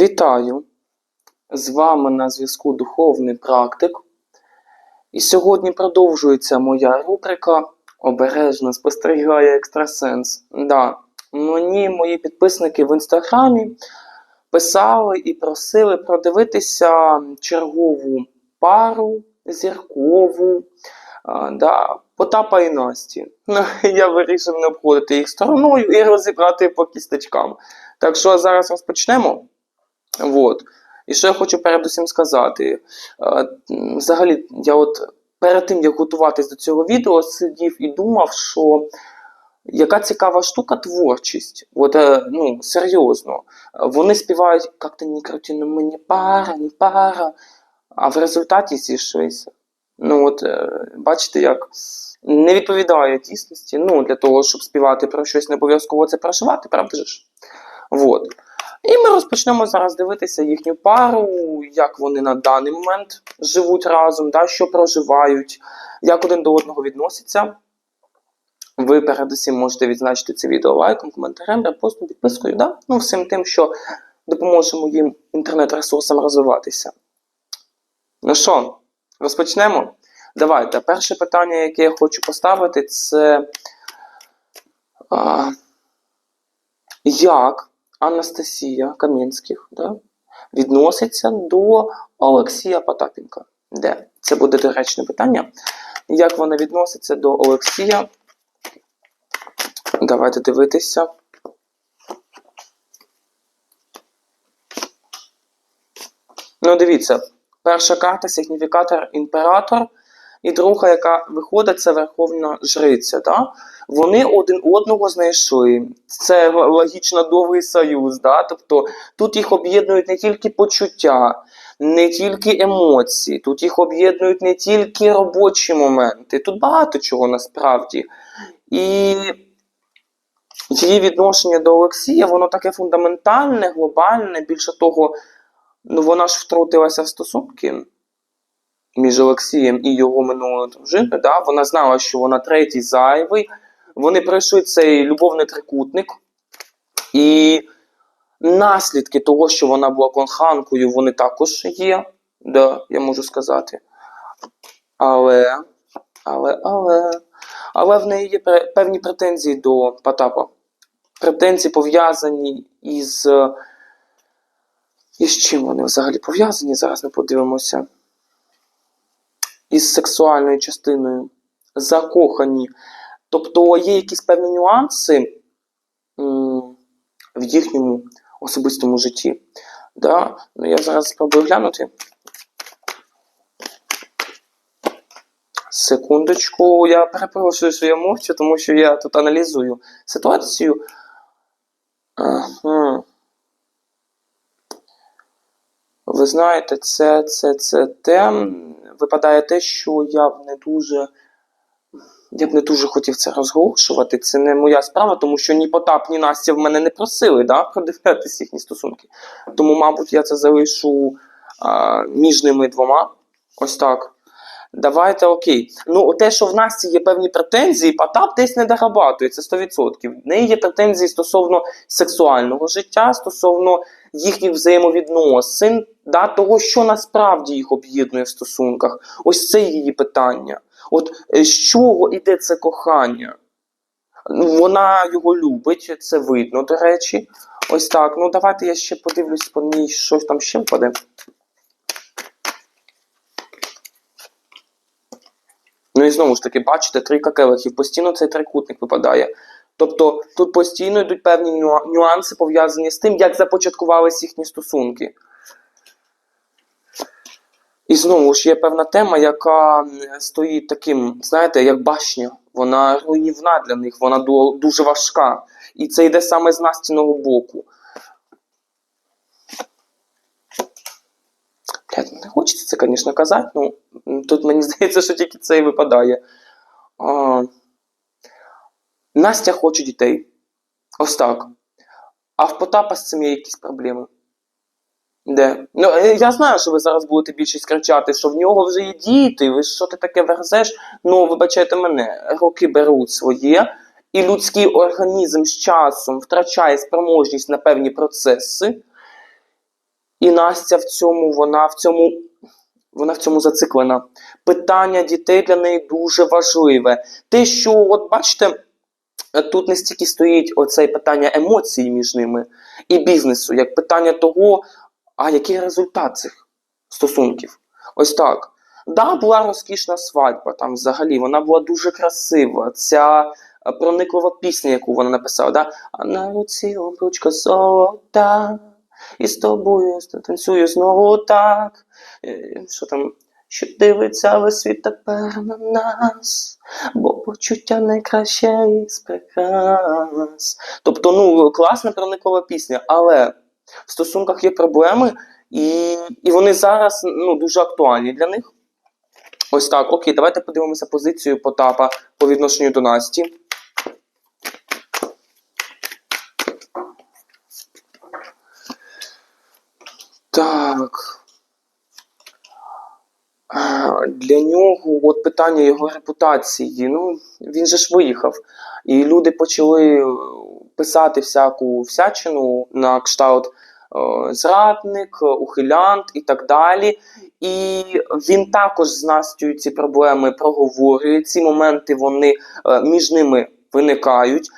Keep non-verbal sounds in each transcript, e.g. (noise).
Вітаю! З вами на зв'язку Духовний практик. І сьогодні продовжується моя рубрика Обережно спостерігає екстрасенс. Да, мені мої підписники в інстаграмі писали і просили продивитися чергову пару зіркову да, Потапа і Насті. (laughs) Я вирішив не обходити їх стороною і розібрати по кісточкам. Так що зараз розпочнемо. Вот. І що я хочу передусім сказати. Е, Взагалі, я от перед тим, як готуватись до цього відео, сидів і думав, що яка цікава штука творчість. От, е, ну, серйозно. Вони співають як-то не крути, ну мені пара, не пара, а в результаті зійшлися. Ну, от, е, бачите, як не відповідає дійсності. Ну, для того, щоб співати про щось, не обов'язково це проживати, правда ж? Вот. І ми розпочнемо зараз дивитися їхню пару, як вони на даний момент живуть разом, да, що проживають, як один до одного відносяться. Ви передусім можете відзначити це відео лайком, коментарем, репостом, підпискою, да? ну, всім тим, що допоможе моїм інтернет-ресурсам розвиватися. Ну що, розпочнемо? Давайте. Перше питання, яке я хочу поставити, це а, як Анастасія Кам'янських да, відноситься до Олексія Потапенка. Де? Це буде доречне питання. Як вона відноситься до Олексія? Давайте дивитися. Ну, дивіться, перша карта сигніфікатор імператор, і друга, яка виходить, це Верховна Жриця. Да? Вони один одного знайшли. Це логічно довгий союз. Да? Тобто тут їх об'єднують не тільки почуття, не тільки емоції, тут їх об'єднують не тільки робочі моменти. Тут багато чого насправді. І її відношення до Олексія, воно таке фундаментальне, глобальне. Більше того, ну вона ж втрутилася в стосунки між Олексієм і його минулою дружиною. Да? Вона знала, що вона третій зайвий. Вони пройшли цей любовний трикутник. І наслідки того, що вона була конханкою, вони також є. Да, я можу сказати. Але, але, але, але в неї є певні претензії до Потапа. Претензії пов'язані із. е, Із чим вони взагалі пов'язані? Зараз ми подивимося. Із сексуальною частиною. Закохані. Тобто є якісь певні нюанси в їхньому особистому житті. Да? Ну, я зараз спробую глянути. Секундочку, я перепрошую, що я мовчу, тому що я тут аналізую ситуацію. Ага. Ви знаєте, це, це, це те. Випадає те, що я б не дуже. Я б не дуже хотів це розголошувати. Це не моя справа, тому що ні Потап, ні Настя в мене не просили да, продивлятися їхні стосунки. Тому, мабуть, я це залишу а, між ними двома. Ось так. Давайте окей. Ну, те, що в Насті є певні претензії, Потап десь не дорабатує, це 100%. В неї є претензії стосовно сексуального життя, стосовно їхніх взаємовідносин, да, того, що насправді їх об'єднує в стосунках. Ось це її питання. От е, з чого іде це кохання? Вона його любить, це видно, до речі. Ось так. Ну, давайте я ще подивлюсь по ній, щось там ще впаде. Ну і знову ж таки, бачите, трійка келихів, постійно цей трикутник випадає. Тобто тут постійно йдуть певні нюанси пов'язані з тим, як започаткувалися їхні стосунки. І знову ж є певна тема, яка стоїть таким, знаєте, як башня. Вона руйнівна для них, вона дуже важка. І це йде саме з Настіного боку. Блядь, не хочеться це, звісно, казати, ну тут мені (laughs) здається, що тільки це і випадає. А, Настя хоче дітей. Ось так. А в Потапа з цим є якісь проблеми. Де? Ну, е, я знаю, що ви зараз будете більшість кричати, що в нього вже є діти, ви що ти таке верзеш? Ну, вибачайте мене, роки беруть своє, і людський організм з часом втрачає спроможність на певні процеси. І Настя в цьому, вона в цьому, вона в цьому зациклена. Питання дітей для неї дуже важливе. Те, що, от бачите, тут не стільки стоїть оце питання емоцій між ними і бізнесу, як питання того, а який результат цих стосунків. Ось так. Да, була розкішна свадьба там взагалі, вона була дуже красива. Ця е, прониклива пісня, яку вона написала, да? а на руці обручка золота, і з тобою танцюю знову так. Е, Що там? Що дивиться весь світ тепер на нас, бо почуття найкраще із прикрас. Тобто, ну, класна проникова пісня, але в стосунках є проблеми, і, і вони зараз ну, дуже актуальні для них. Ось так, окей, давайте подивимося позицію Потапа по відношенню до Насті. Так. Для нього от питання його репутації. Ну, він же ж виїхав. І люди почали е, писати всяку всячину на кшталт е, зрадник, ухилянт і так далі. І він також з Настю ці проблеми проговорює. Ці моменти вони е, між ними виникають.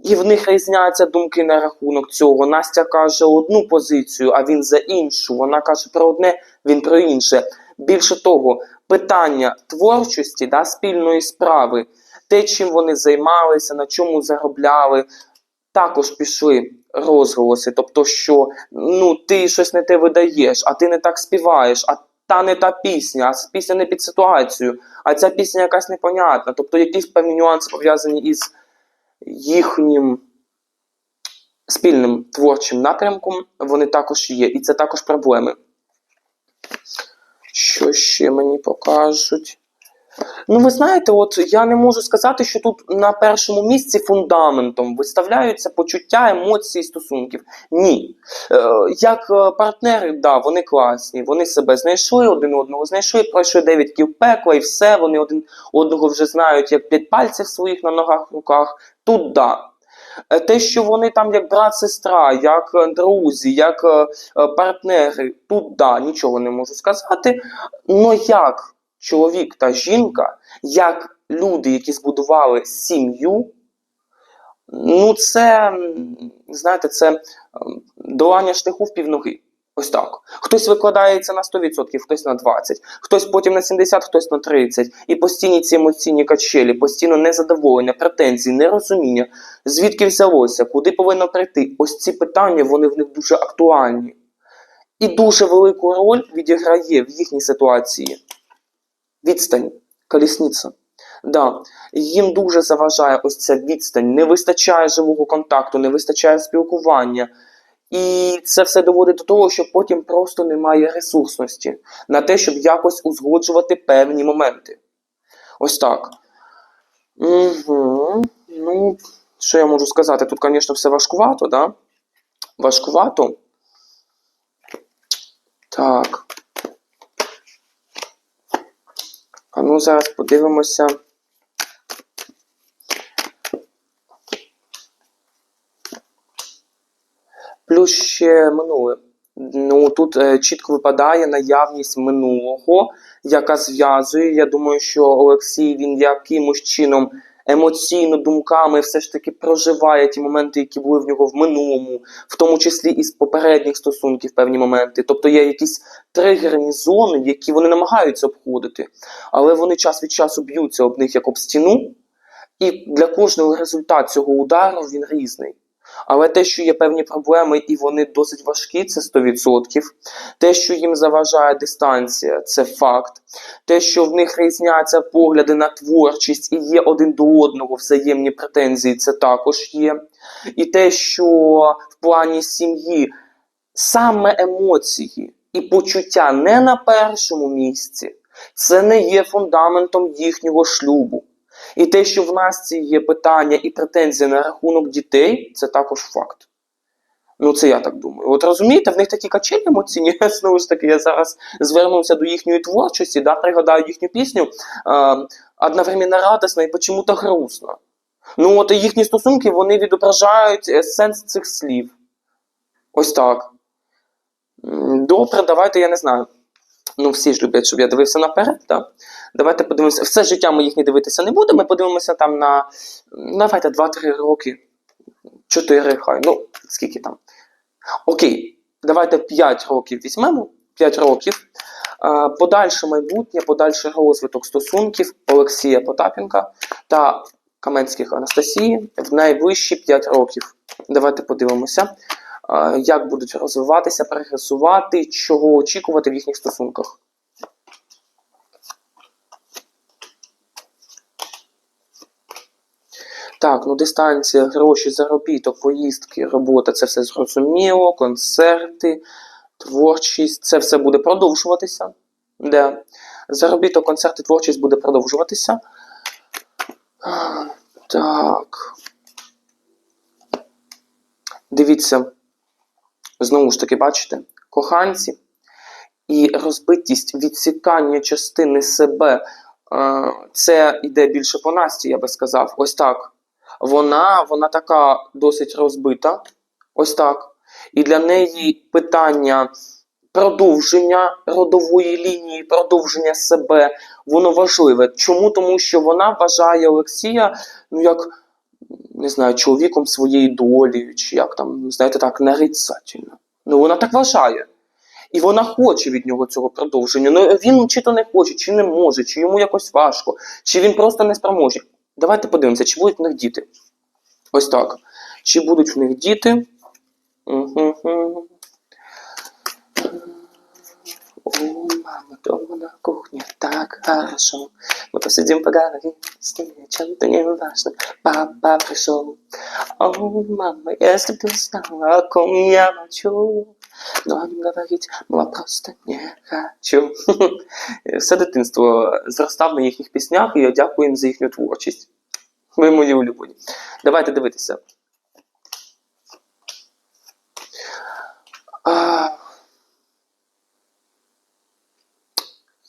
І в них різняться думки на рахунок цього. Настя каже одну позицію, а він за іншу. Вона каже про одне, він про інше. Більше того, питання творчості, да, спільної справи, те, чим вони займалися, на чому заробляли, також пішли розголоси. Тобто, що ну, ти щось не те видаєш, а ти не так співаєш, а та не та пісня, а пісня не під ситуацію, а ця пісня якась непонятна. Тобто якісь певні нюанси пов'язані із їхнім спільним творчим напрямком, вони також є. І це також проблеми. Що ще мені покажуть? Ну, ви знаєте, от я не можу сказати, що тут на першому місці фундаментом виставляються почуття, емоції, стосунків. Ні. Е, як е, партнери, да, вони класні, вони себе знайшли, один одного знайшли, пройшли дев'ять ків пекла і все, вони один одного вже знають, як п'ять пальців своїх на ногах, руках. Тут да. Е, Те, що вони там як брат-сестра, як е, друзі, як е, партнери, тут да, нічого не можу сказати. Но як чоловік та жінка, як люди, які збудували сім'ю, ну це, знаєте, це долання шляху в півноги. Ось так. Хтось викладається на 100%, хтось на 20%, хтось потім на 70%, хтось на 30%. І постійні ці емоційні качелі, постійно незадоволення, претензії, нерозуміння, звідки взялося, куди повинно прийти. Ось ці питання, вони в них дуже актуальні. І дуже велику роль відіграє в їхній ситуації відстань, колісниця. Да, їм дуже заважає ось ця відстань, не вистачає живого контакту, не вистачає спілкування. І це все доводить до того, що потім просто немає ресурсності на те, щоб якось узгоджувати певні моменти. Ось так. Угу. Ну, що я можу сказати? Тут, звісно, все важкувато, да? Важкувато. Так. А ну зараз подивимося. Ще минуле. Ну тут е, чітко випадає наявність минулого, яка зв'язує. Я думаю, що Олексій він якимось чином емоційно, думками все ж таки проживає ті моменти, які були в нього в минулому, в тому числі і з попередніх стосунків певні моменти. Тобто є якісь тригерні зони, які вони намагаються обходити, але вони час від часу б'ються об них як об стіну. І для кожного результат цього удару він різний. Але те, що є певні проблеми, і вони досить важкі, це 100%. Те, що їм заважає дистанція, це факт. Те, що в них різняться погляди на творчість і є один до одного взаємні претензії, це також є. І те, що в плані сім'ї саме емоції і почуття не на першому місці, це не є фундаментом їхнього шлюбу. І те, що в Насті є питання і претензії на рахунок дітей, це також факт. Ну, це я так думаю. От розумієте, в них такі качелі емоційні. (laughs) Знову ж таки, я зараз звернувся до їхньої творчості, да, пригадаю їхню пісню одновременно радісна і почему-то грустна. Ну, от їхні стосунки вони відображають е, сенс цих слів. Ось так. Добре, давайте, я не знаю. Ну, всі ж люблять, щоб я дивився наперед, так? Давайте подивимося. Все життя ми їх не дивитися не будемо. Ми подивимося там на. Давайте 2-3 роки. 4 хай. Ну, скільки там. Окей, давайте 5 років візьмемо. 5 років. Подальше майбутнє, подальший розвиток стосунків Олексія Потапенка та Каменських Анастасії в найближчі 5 років. Давайте подивимося, як будуть розвиватися, прогресувати, чого очікувати в їхніх стосунках. Так, ну дистанція, гроші, заробіток, поїздки, робота це все зрозуміло, концерти, творчість, це все буде продовжуватися. Де? Заробіток, концерти, творчість буде продовжуватися. Так. Дивіться, знову ж таки, бачите, коханці і розбитість відсікання частини себе. е, Це йде більше по Насті, я би сказав. Ось так. Вона, вона така досить розбита. Ось так. І для неї питання продовження родової лінії, продовження себе, воно важливе. Чому? Тому що вона вважає Олексія, ну як не знаю, чоловіком своєї долі, чи як там, знаєте, так, нарицательно. Ну вона так вважає. І вона хоче від нього цього продовження. Ну він чи то не хоче, чи не може, чи йому якось важко, чи він просто не спроможний. Давайте подивимося, чи будуть в них діти. Ось так. Чи будуть в них діти? Угу О, мама, дома на кухне, так хорошо. Мы посидим поговорим, с ним о чем-то не важно. Папа пришел. О, мама, если бы ты знала, о ком я молчу. Но о нем говорить было просто не хочу. (laughs) Все дитинство зростав на їхніх піснях, і я дякую їм за їхню творчість. Ви мої улюблені. Давайте дивитися.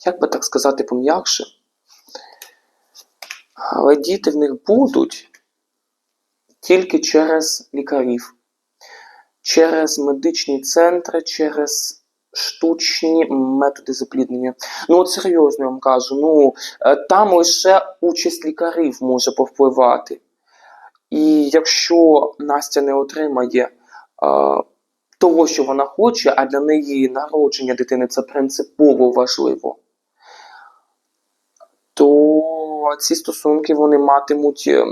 Як би так сказати пом'якше? Але діти в них будуть тільки через лікарів, через медичні центри, через штучні методи запліднення. Ну, от серйозно я вам кажу, ну е, там лише участь лікарів може повпливати. І якщо Настя не отримає е, того, що вона хоче, а для неї народження дитини це принципово важливо, то ці стосунки вони матимуть е,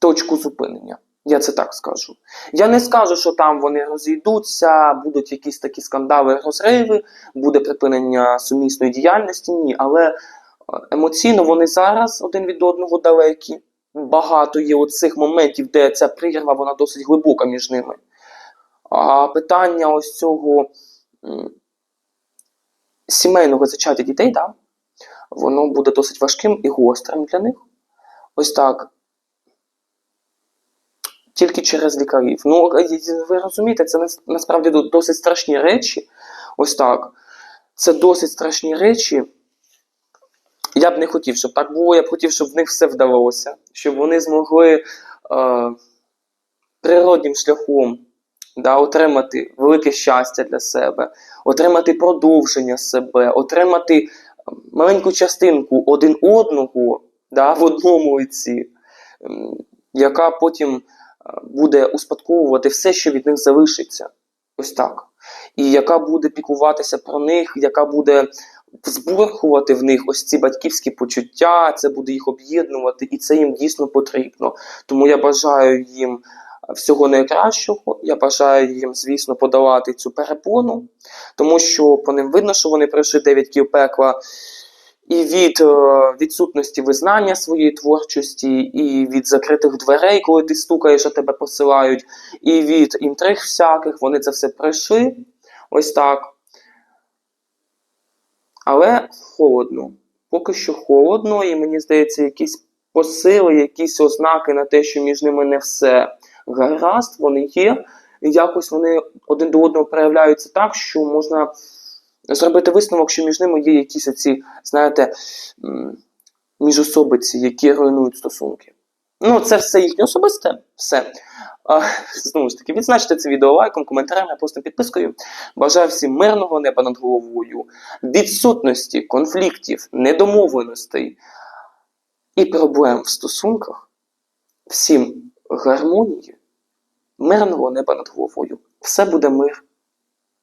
точку зупинення. Я це так скажу. Я не скажу, що там вони розійдуться, будуть якісь такі скандали, розриви, буде припинення сумісної діяльності. Ні, але е, емоційно вони зараз один від одного далекі. Багато є оцих моментів, де ця прірва вона досить глибока між ними. А питання ось цього сімейного зачаття дітей, да, воно буде досить важким і гострим для них. Ось так. Тільки через лікарів. Ну, ви розумієте, це насправді досить страшні речі. Ось так. Це досить страшні речі. Я б не хотів, щоб так було. Я б хотів, щоб в них все вдалося, щоб вони змогли е, природнім шляхом да, отримати велике щастя для себе, отримати продовження себе, отримати е, маленьку частинку один одного да, в одному лиці, ем, яка потім е, буде успадковувати все, що від них залишиться. Ось так. І яка буде піклуватися про них, яка буде збурхувати в них ось ці батьківські почуття, це буде їх об'єднувати, і це їм дійсно потрібно. Тому я бажаю їм всього найкращого. Я бажаю їм, звісно, подолати цю перепону, тому що по ним видно, що вони пройшли 9 кіл пекла. І від е, відсутності визнання своєї творчості, і від закритих дверей, коли ти стукаєш, а тебе посилають, і від інтриг всяких, вони це все пройшли. Ось так. Але холодно. Поки що холодно, і мені здається, якісь посили, якісь ознаки на те, що між ними не все гаразд, вони є. І якось вони один до одного проявляються так, що можна зробити висновок, що між ними є якісь оці, знаєте, міжособиці, які руйнують стосунки. Ну, це все їхнє особисте. Все. А, знову ж таки, відзначте це відео лайком, коментарем, репостом, підпискою. Бажаю всім мирного неба над головою, відсутності конфліктів, недомовленостей і проблем в стосунках. Всім гармонії, мирного неба над головою. Все буде мир